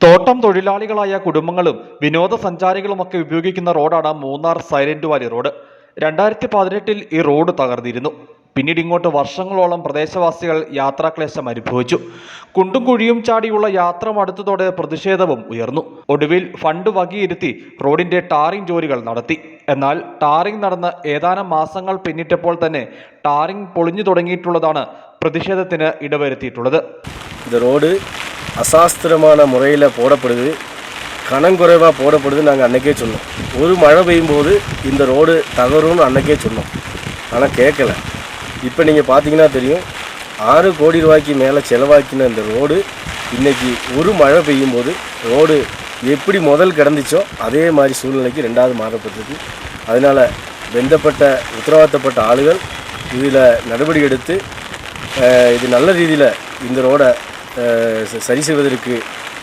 തോട്ടം തൊഴിലാളികളായ കുടുംബങ്ങളും വിനോദസഞ്ചാരികളുമൊക്കെ ഉപയോഗിക്കുന്ന റോഡാണ് മൂന്നാർ സൈലന്റ് വാലി റോഡ്. രണ്ടായിരത്തി പതിനെട്ടിൽ ഈ റോഡ് തകർന്നിരുന്നു. പിന്നീട് ഇങ്ങോട്ട് വർഷങ്ങളോളം പ്രദേശവാസികൾ യാത്രാക്ലേശം അനുഭവിച്ചു. കുണ്ടും കുഴിയും ചാടിയുള്ള യാത്ര മടുത്തതോടെ പ്രതിഷേധവും ഉയർന്നു. ഒടുവിൽ ഫണ്ട് വകയിരുത്തി റോഡിന്റെ ടാറിംഗ് ജോലികൾ നടത്തി. എന്നാൽ ടാറിംഗ് നടന്ന് ഏതാനും മാസങ്ങൾ പിന്നിട്ടപ്പോൾ തന്നെ ടാറിംഗ് പൊളിഞ്ഞു തുടങ്ങിയിട്ടുള്ളതാണ് പ്രതിഷേധത്തിന് ഇടവരുത്തിയിട്ടുള്ളത്. റോഡ് அசாஸ்திரமான முறையில் போடப்படுது. கணங்குறைவாக போடப்படுது நாங்கள் அன்றைக்கே சொன்னோம். ஒரு மழை பெய்யும் போது இந்த ரோடு தகரும்னு அன்றைக்கே சொன்னோம். ஆனால் கேட்கல இப்போ நீங்கள் பார்த்தீங்கன்னா தெரியும். ஆறு கோடி ரூபாய்க்கு மேலே செலவாக்கின இந்த ரோடு இன்றைக்கி ஒரு மழை பெய்யும் போது ரோடு எப்படி முதல் கிடந்துச்சோ அதே மாதிரி சூழ்நிலைக்கு ரெண்டாவது மாறப்பட்டிருக்கு அதனால் வெந்தப்பட்ட உத்தரவாதப்பட்ட ஆளுகள் இதில் நடவடிக்கை எடுத்து இது நல்ல ரீதியில் இந்த ரோடை സരി ചെയ്വതർക്ക്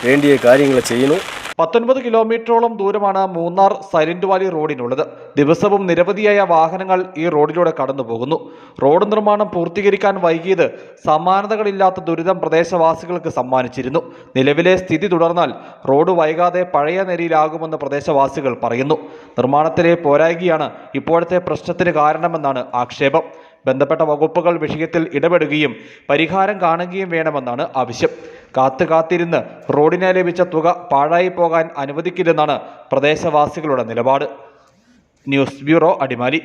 വേണ്ടിയ കാര്യങ്ങൾ ചെയ്യുന്നു. പത്തൊൻപത് കിലോമീറ്ററോളം ദൂരമാണ് മൂന്നാർ സൈലന്റ് വാലി റോഡിനുള്ളത്. ദിവസവും നിരവധിയായ വാഹനങ്ങൾ ഈ റോഡിലൂടെ കടന്നു പോകുന്നു റോഡ് നിർമ്മാണം പൂർത്തീകരിക്കാൻ വൈകിയത് സമാനതകളില്ലാത്ത ദുരിതം പ്രദേശവാസികൾക്ക് സമ്മാനിച്ചിരുന്നു. നിലവിലെ സ്ഥിതി തുടർന്നാൽ റോഡ് വൈകാതെ പഴയ നിരയിലാകുമെന്ന് പ്രദേശവാസികൾ പറയുന്നു. നിർമ്മാണത്തിലെ പോരായികയാണ് ഇപ്പോഴത്തെ പ്രശ്നത്തിന് കാരണമെന്നാണ് ആക്ഷേപം. ബന്ധപ്പെട്ട വകുപ്പുകൾ വിഷയത്തിൽ ഇടപെടുകയും പരിഹാരം കാണുകയും വേണമെന്നാണ് ആവശ്യം. കാത്തു കാത്തിരുന്ന് റോഡിനെ ലഭിച്ച തുക പാഴായി പോകാൻ അനുവദിക്കില്ലെന്നാണ് പ്രദേശവാസികളുടെ നിലപാട്. News bureau Adimali.